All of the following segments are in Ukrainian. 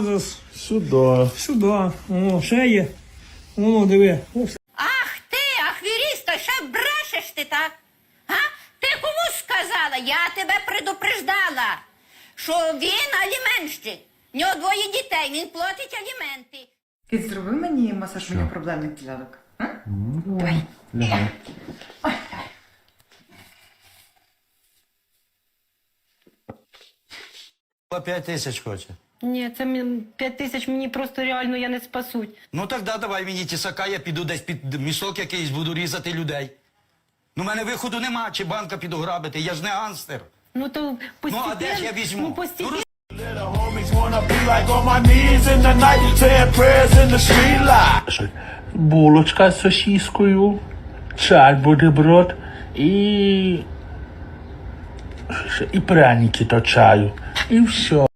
Назис. Сюди. Сюди. О, ще є. О, диви. Ах ти, ахвіріста, ще брешеш ти так? Га? Ти кому сказала? Я тебе предупреждала, що він аліменщик. В нього двоє дітей, він платить аліменти. Кіт, зроби мені масаж мені проблемних ділянок. а? Лягай. По пять тисяч хоче. Ні, це мені- п'ять тисяч мені просто реально я не спасуть. Ну так да, давай мені тісака, я піду десь під мішок якийсь, буду різати людей. Ну, в мене виходу нема, чи банка піду грабити, я ж не ганстер. Ну то постійно. а де ж я візьму? Ну, постійно. Homies wanna be like on my knees in the night, saying prayers in the street light. Булочка з сосіскою, чай бутерброд і. І пряники до чаю. І все.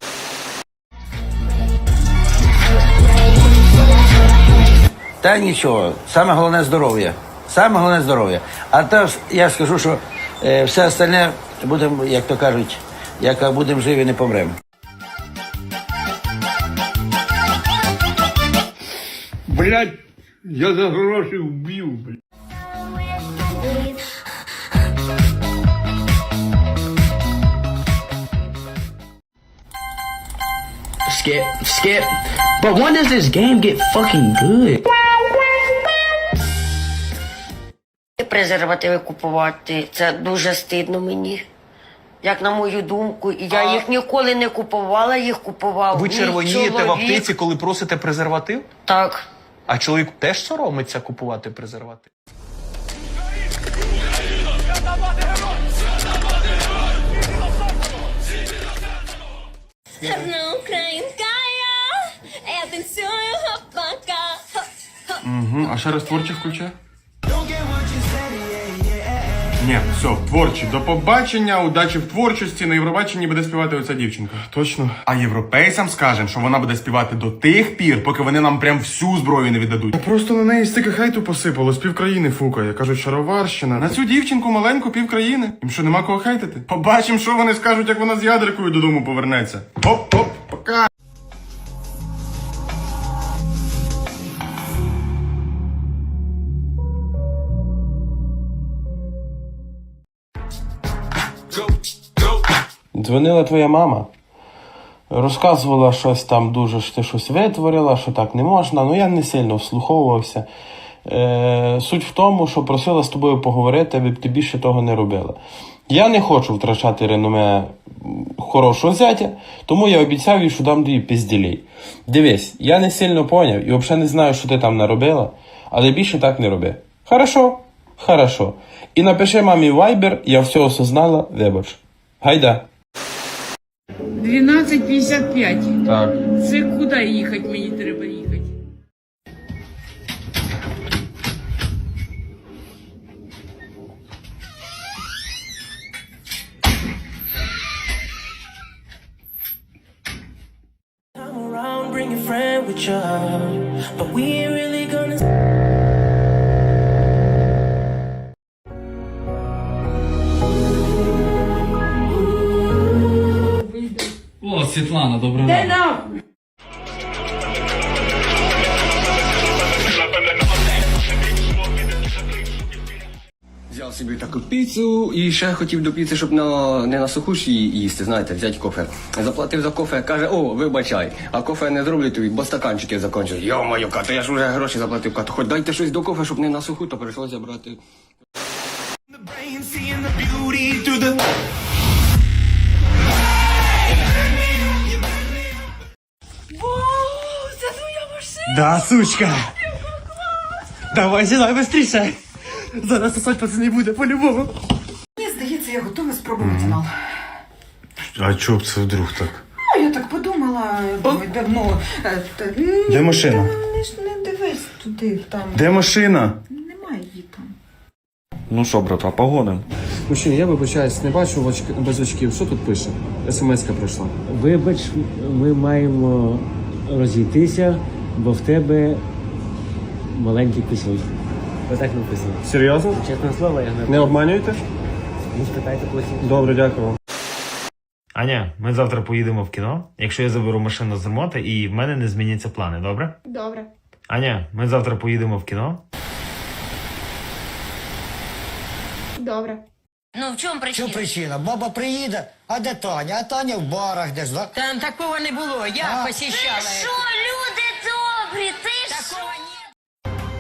Та нічого, саме головне здоров'я. Саме головне здоров'я. А то я скажу, що е, все остальне будемо, як то кажуть, як будемо живі, не помремо. Блять, я за гроші вбив, блядь. Skip, skip. But when does this game get fucking good? Презервативи купувати. Це дуже стидно мені. Як на мою думку, і я їх ніколи не купувала, їх купував. Ви червонієте в чоловік. аптеці, коли просите презерватив? Так. А чоловік теж соромиться купувати презерватив? Українка я, я танцюю хапака. Угу. А ще раз творчі включи. Ні, все, творчі. До побачення, удачі в творчості. На Євробаченні буде співати оця дівчинка. Точно. А європейцям скажемо, що вона буде співати до тих пір, поки вони нам прям всю зброю не віддадуть. Просто на неї стільки хейту посипало, з півкраїни фукає. Кажуть, шароварщина. На цю дівчинку маленьку півкраїни. Їм що нема кого хейтити? Побачимо, що вони скажуть, як вона з ядеркою додому повернеться. Оп-оп, пока. Дзвонила твоя мама. Розказувала щось там дуже, що ти щось витворила, що так не можна. Ну я не сильно вслуховувався. Е, суть в тому, що просила з тобою поговорити, аби ти більше того не робила. Я не хочу втрачати реноме хорошого зятя, тому я обіцяв їй, що дам тобі пізділей. Дивись, я не сильно поняв і взагалі не знаю, що ти там наробила, але більше так не роби. Хорошо? Хорошо. І напиши мамі Viber, я все осознала, вибач. Гайда. 12.55. Так. Це куди їхати мені треба їхати? Around, bring a friend with you, but we ain't really Світлана, доброго Де нахуй? Взяв собі таку піцу і ще хотів до піци, щоб на, не на суху їсти, знаєте, взяти кофе. Заплатив за кофе, каже, о, вибачай, а кофе не зроблю тобі, бо стаканчики закончили. Йо-моє, като, я ж вже гроші заплатив, като, хоч дайте щось до кофе, щоб не на суху, то прийшлося брати. brain, seeing the beauty through the. Да, сучка. Давай сідай быстріше. Зараз сосать пацани буде по-любому. Мені здається, я готова спробувати анал. А чого б це вдруг так? Ну, я так подумала, ой, давно. е, та- Де машина? та Не, ж не дивись туди, там. Де машина? Немає її там. Ну що, брата, погоним. Мужчина, я вибачаюсь, не бачу в очки, без очків. Що тут пише? СМС-ка прийшла. Вибач, ми маємо розійтися, бо в тебе маленький кусок. Отак написано. Серйозно? Чесне слово, я не Не обманюєте? Ну, спитайте потім. Добре, дякую. Аня, ми завтра поїдемо в кіно, якщо я заберу машину з ремонту і в мене не зміняться плани, добре? Добре. Аня, ми завтра поїдемо в кіно. Добре. Ну в чому причина? причина? Баба приїде, а де Таня? А Таня в барах десь, так? Там такого не було, я посіщала. Що,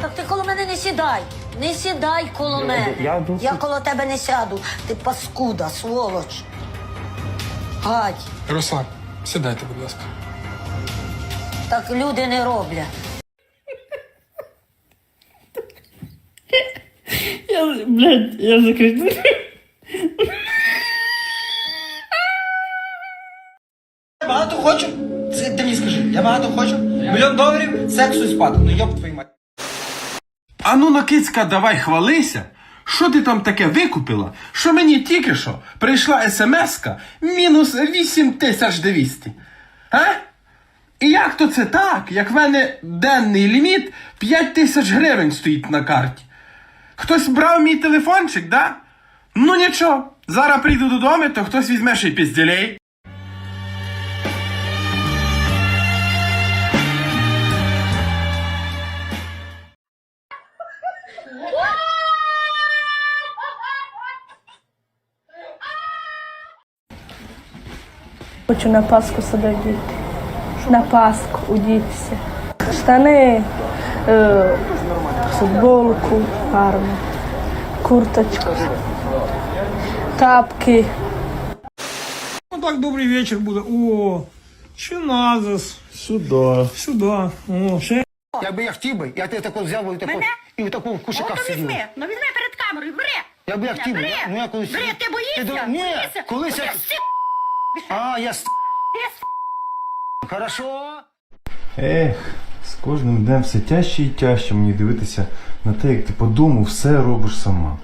Так ти коло мене не сідай. Не сідай коло мене. Я, коло тебе не сяду. Ти паскуда, сволоч. Гать, Руслан, сідайте, будь ласка. так люди не роблять. Я, блядь, я закричу. Мільйон доларів, сексу і спати. Ну йоп твою мать. А ну накицька, давай хвалися. Що ти там таке викупила? Що мені тільки що прийшла смс-ка мінус 8200. А? І як то це так? Як в мене денний ліміт 5 тисяч гривень стоїть на карті. Хтось брав мій телефончик, да? Ну нічого, зараз прийду додому, то хтось візьме ще й пізділей. Хочу на Пасху себе діти. На Пасху удітися. Штани, е, футболку гарну, курточку, тапки. Ну так добрий вечір буде. О, чи назас. Сюди. Сюди. О, ще Якби я хотів би, я тебе тако взяв би і тако, і в такому кушиках Ну, сидів. візьми, ну візьми перед камерою, бери. Якби я хотів би, Бери, ну я колись... бери, ти боїшся? до- Ні, Боїшся? колись я... ти А, я... с- ти с***. Хорошо. Ех, з кожним днем все тяжче і тяжче мені дивитися на те, як ти по дому все робиш сама.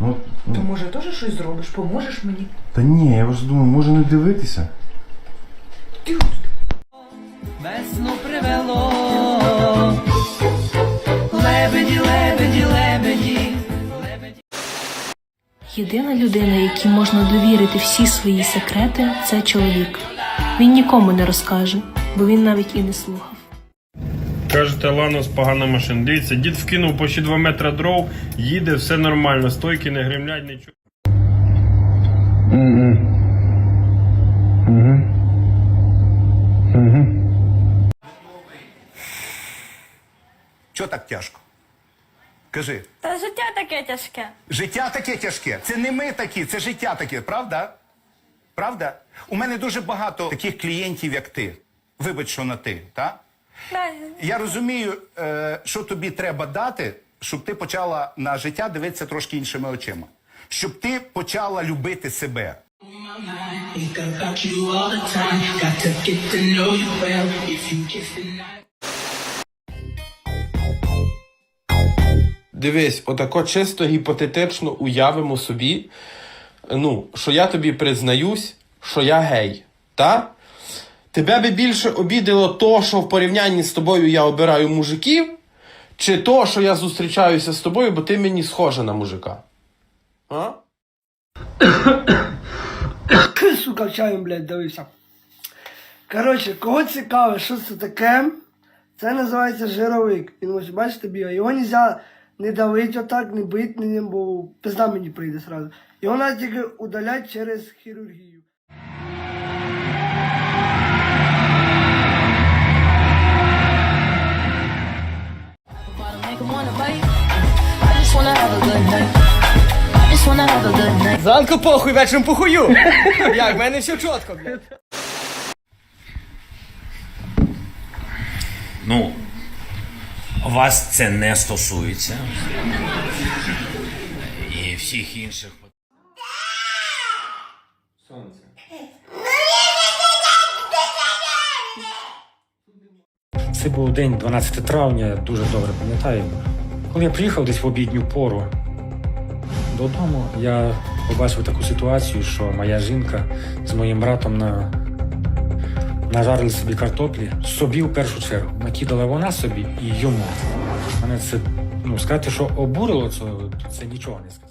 Ну, ну, Може, теж щось зробиш, поможеш мені? та ні, я вже думаю, може не дивитися. Весну привело. Єдина людина, якій можна довірити всі свої секрети, це чоловік. Він нікому не розкаже, бо він навіть і не слухав. Кажете, Ланос погана машина. Дивіться, дід вкинув почти 2 метри дров, їде, все нормально, стойки не гремлять, нічого. Чого так тяжко? Кажи. Та життя таке тяжке. Життя таке тяжке. Це не ми такі, це життя таке, правда? Правда? У мене дуже багато таких клієнтів, як ти. Вибач, що на ти, так? Я розумію, е, що тобі треба дати, щоб ти почала на життя дивитися трошки іншими очима. Щоб ти почала любити себе. Дивись, отако чисто гіпотетично уявимо собі, ну, що я тобі признаюсь, що я гей. Та? Тебе би більше обідало то, що в порівнянні з тобою я обираю мужиків, чи то, що я зустрічаюся з тобою, бо ти мені схожа на мужика. А? Сука, чаєм, блядь, давився. Коротше, кого цікаве, що це таке? Це називається жировик. Він бачите, бігає. Його нельзя не давити отак, не бити ним, бо пизда мені прийде сразу. Його треба тільки удаляти через хірургію. Зранку похуй, вечором похую. Як, в мене все чітко, блядь. Ну, вас це не стосується. І всіх інших. Це був день 12 травня, дуже добре пам'ятаю. Коли я приїхав десь в обідню пору додому, я побачив таку ситуацію, що моя жінка з моїм братом на... нажарили собі картоплі, собі в першу чергу. Накидала вона собі і йому. Мене це, ну, сказати, що обурило, це, це нічого не сказати.